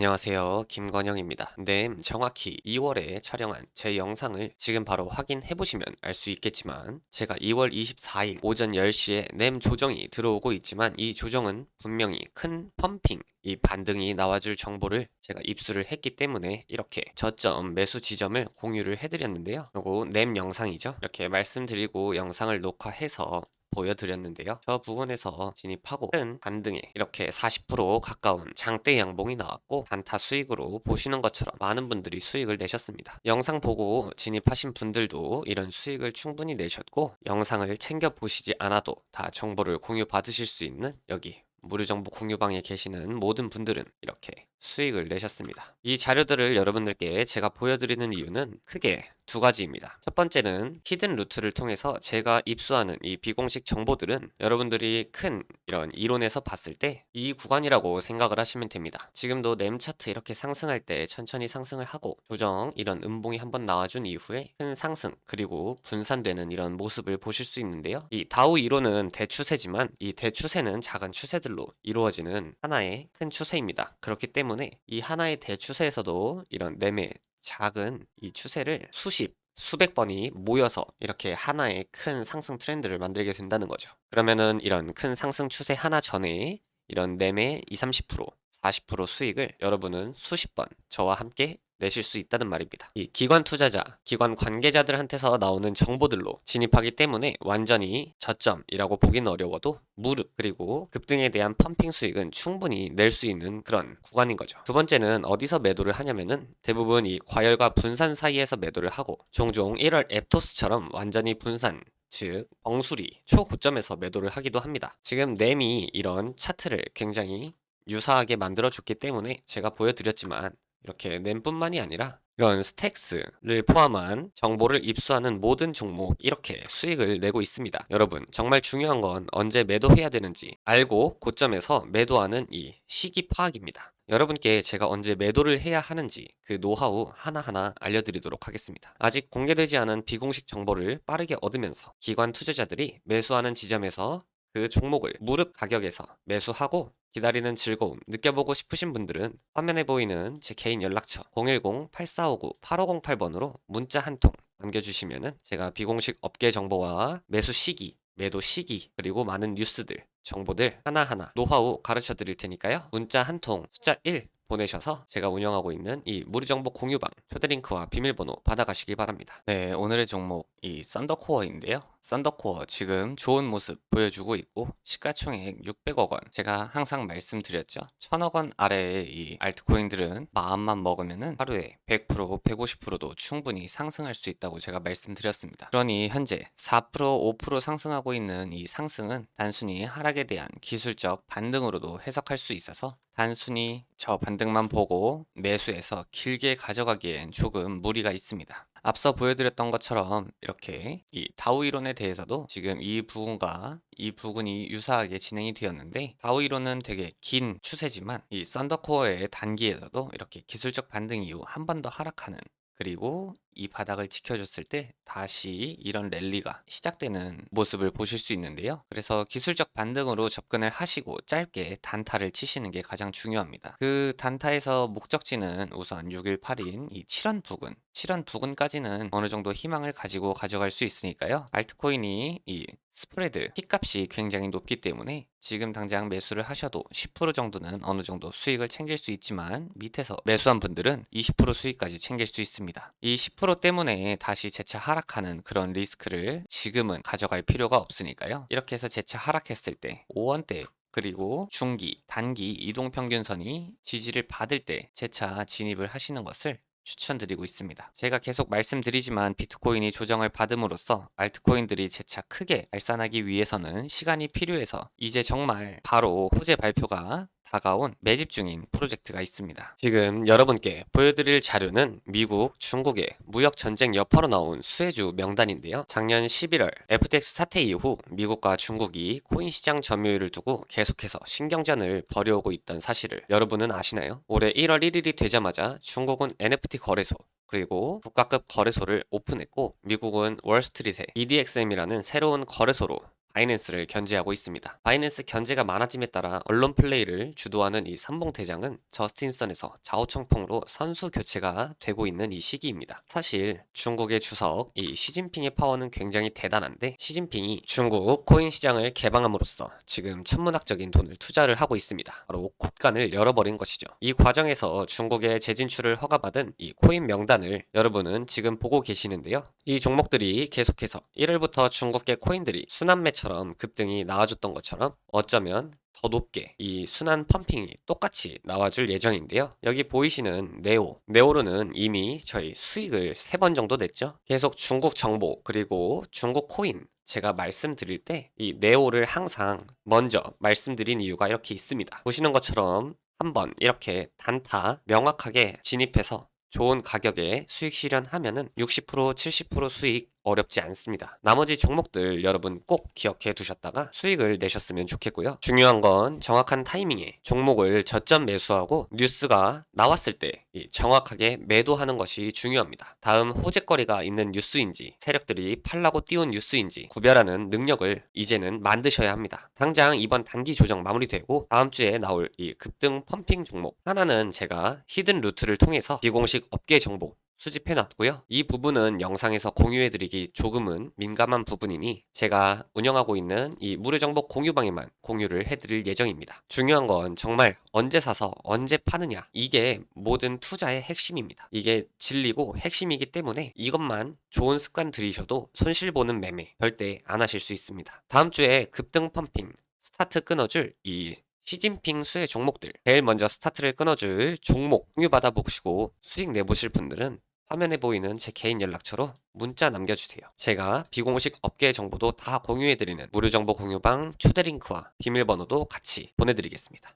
안녕하세요. 김건영입니다. 네, 정확히 2월에 촬영한 제 영상을 지금 바로 확인해 보시면 알 수 있겠지만 제가 2월 24일 오전 10시에 램 조정이 들어오고 있지만 이 조정은 분명히 큰 펌핑, 이 반등이 나와줄 정보를 제가 입수를 했기 때문에 이렇게 저점 매수 지점을 공유를 해드렸는데요. 요거 램 영상이죠. 이렇게 말씀드리고 영상을 녹화해서 보여드렸는데요. 저 부분에서 진입하고 큰 반등에 이렇게 40% 가까운 장대 양봉이 나왔고 단타 수익으로 보시는 것처럼 많은 분들이 수익을 내셨습니다. 영상 보고 진입하신 분들도 이런 수익을 충분히 내셨고 영상을 챙겨 보시지 않아도 다 정보를 공유 받으실 수 있는 여기 무료정보 공유방에 계시는 모든 분들은 이렇게 수익을 내셨습니다. 이 자료들을 여러분들께 제가 보여드리는 이유는 크게 두 가지입니다. 첫 번째는 히든 루트를 통해서 제가 입수하는 이 비공식 정보들은 여러분들이 큰 이런 이론에서 봤을 때 이 구간이라고 생각을 하시면 됩니다. 지금도 램 차트 이렇게 상승할 때 천천히 상승을 하고 조정 이런 음봉이 한번 나와준 이후에 큰 상승 그리고 분산되는 이런 모습을 보실 수 있는데요. 이 다우 이론은 대추세지만 이 대추세는 작은 추세들로 이루어지는 하나의 큰 추세입니다. 그렇기 때문에 이 하나의 대추세에서도 이런 램의 작은 이 추세를 수십 수백 번이 모여서 이렇게 하나의 큰 상승 트렌드를 만들게 된다는 거죠. 그러면은 이런 큰 상승 추세 하나 전에 이런 램의 20, 30%, 40% 수익을 여러분은 수십 번 저와 함께 내실 수 있다는 말입니다. 이 기관 투자자, 기관 관계자들한테서 나오는 정보들로 진입하기 때문에 완전히 저점이라고 보기는 어려워도 무릎 그리고 급등에 대한 펌핑 수익은 충분히 낼 수 있는 그런 구간인 거죠. 두 번째는 어디서 매도를 하냐면은 대부분 이 과열과 분산 사이에서 매도를 하고 종종 1월 앱토스처럼 완전히 분산 즉 엉수리 초고점에서 매도를 하기도 합니다. 지금 램이 이런 차트를 굉장히 유사하게 만들어 줬기 때문에 제가 보여드렸지만 이렇게 램뿐만이 아니라 이런 스택스를 포함한 정보를 입수하는 모든 종목 이렇게 수익을 내고 있습니다. 여러분 정말 중요한 건 언제 매도해야 되는지 알고 고점에서 매도하는 이 시기 파악입니다. 여러분께 제가 언제 매도를 해야 하는지 그 노하우 하나하나 알려드리도록 하겠습니다. 아직 공개되지 않은 비공식 정보를 빠르게 얻으면서 기관 투자자들이 매수하는 지점에서 그 종목을 무릎 가격에서 매수하고 기다리는 즐거움 느껴보고 싶으신 분들은 화면에 보이는 제 개인 연락처 010-8459-8508번으로 문자 한 통 남겨주시면은 제가 비공식 업계 정보와 매수 시기, 매도 시기, 그리고 많은 뉴스들, 정보들 하나하나 노하우 가르쳐 드릴 테니까요. 문자 한 통 숫자 1 보내셔서 제가 운영하고 있는 이 무료정보 공유방 초대링크와 비밀번호 받아가시기 바랍니다. 네, 오늘의 종목 이 썬더코어인데요. 썬더코어 지금 좋은 모습 보여주고 있고 시가총액 600억 원. 제가 항상 말씀드렸죠. 1000억 원 아래의 이 알트코인들은 마음만 먹으면은 하루에 100% 150%도 충분히 상승할 수 있다고 제가 말씀드렸습니다. 그러니 현재 4% 5% 상승하고 있는 이 상승은 단순히 하락에 대한 기술적 반등으로도 해석할 수 있어서 단순히 저 반등만 보고 매수해서 길게 가져가기엔 조금 무리가 있습니다. 앞서 보여드렸던 것처럼 이렇게 이 다우 이론에 대해서도 지금 이 부분과 이 부분이 유사하게 진행이 되었는데 다우 이론은 되게 긴 추세지만 이 썬더코어의 단기에서도 이렇게 기술적 반등 이후 한 번 더 하락하는 그리고 이 바닥을 지켜줬을 때 다시 이런 랠리가 시작되는 모습을 보실 수 있는데요. 그래서 기술적 반등으로 접근을 하시고 짧게 단타를 치시는 게 가장 중요합니다. 그 단타에서 목적지는 우선 6일 8인 이 7원 부근 7원 부근까지는 어느 정도 희망을 가지고 가져갈 수 있으니까요. 알트코인이 이 스프레드 핏값이 굉장히 높기 때문에 지금 당장 매수를 하셔도 10% 정도는 어느 정도 수익을 챙길 수 있지만 밑에서 매수한 분들은 20% 수익까지 챙길 수 있습니다. 이10% 때문에 다시 재차 하락하는 그런 리스크를 지금은 가져갈 필요가 없으니까요. 이렇게 해서 재차 하락했을 때 5원대 그리고 중기, 단기 이동 평균선이 지지를 받을 때 재차 진입을 하시는 것을 추천드리고 있습니다. 제가 계속 말씀드리지만 비트코인이 조정을 받음으로써 알트코인들이 재차 크게 발산하기 위해서는 시간이 필요해서 이제 정말 바로 호재 발표가 다가온 매집 중인 프로젝트가 있습니다. 지금 여러분께 보여드릴 자료는 미국, 중국의 무역 전쟁 여파로 나온 수혜주 명단인데요. 작년 11월 FTX 사태 이후 미국과 중국이 코인 시장 점유율을 두고 계속해서 신경전을 벌여오고 있던 사실을 여러분은 아시나요? 올해 1월 1일이 되자마자 중국은 NFT 거래소 그리고 국가급 거래소를 오픈했고 미국은 월스트리트의 EDXM이라는 새로운 거래소로 바이낸스를 견제하고 있습니다. 바이낸스 견제가 많아짐에 따라 언론 플레이를 주도하는 이 삼봉 대장은 저스틴선에서 자오청펑으로 선수 교체가 되고 있는 이 시기입니다. 사실 중국의 주석 이 시진핑의 파워는 굉장히 대단한데 시진핑이 중국 코인 시장을 개방함으로써 지금 천문학적인 돈을 투자를 하고 있습니다. 바로 곳간을 열어버린 것이죠. 이 과정에서 중국의 재진출을 허가받은 이 코인 명단을 여러분은 지금 보고 계시는데요. 이 종목들이 계속해서 1월부터 중국계 코인들이 순환 매 처럼 급등이 나와줬던 것처럼 어쩌면 더 높게 이 순환 펌핑이 똑같이 나와줄 예정인데요. 여기 보이시는 네오. 네오로는 이미 저희 수익을 세번 정도 냈죠. 계속 중국 정보 그리고 중국 코인 제가 말씀드릴 때 이 네오를 항상 먼저 말씀드린 이유가 이렇게 있습니다. 보시는 것처럼 한번 이렇게 단타 명확하게 진입해서 좋은 가격에 수익 실현하면은 60% 70% 수익 어렵지 않습니다. 나머지 종목들 여러분 꼭 기억해 두셨다가 수익을 내셨으면 좋겠고요. 중요한 건 정확한 타이밍에 종목을 저점 매수하고 뉴스가 나왔을 때이 정확하게 매도하는 것이 중요합니다. 다음 호재거리가 있는 뉴스인지 세력들이 팔라고 띄운 뉴스인지 구별하는 능력을 이제는 만드셔야 합니다. 당장 이번 단기 조정 마무리되고 다음 주에 나올 이 급등 펌핑 종목 하나는 제가 히든 루트를 통해서 비공식 업계 정보 수집해 놨고요. 이 부분은 영상에서 공유해 드리기 조금은 민감한 부분이니 제가 운영하고 있는 이 무료 정보 공유방에만 공유를 해 드릴 예정입니다. 중요한 건 정말 언제 사서 언제 파느냐. 이게 모든 투자의 핵심입니다. 이게 진리고 핵심이기 때문에 이것만 좋은 습관 들이셔도 손실 보는 매매 절대 안 하실 수 있습니다. 다음 주에 급등 펌핑 스타트 끊어줄 이 시진핑 수혜 종목들 제일 먼저 스타트를 끊어줄 종목 공유 받아보시고 수익 내보실 분들은 화면에 보이는 제 개인 연락처로 문자 남겨주세요. 제가 비공식 업계 정보도 다 공유해드리는 무료 정보 공유방 초대 링크와 비밀번호도 같이 보내드리겠습니다.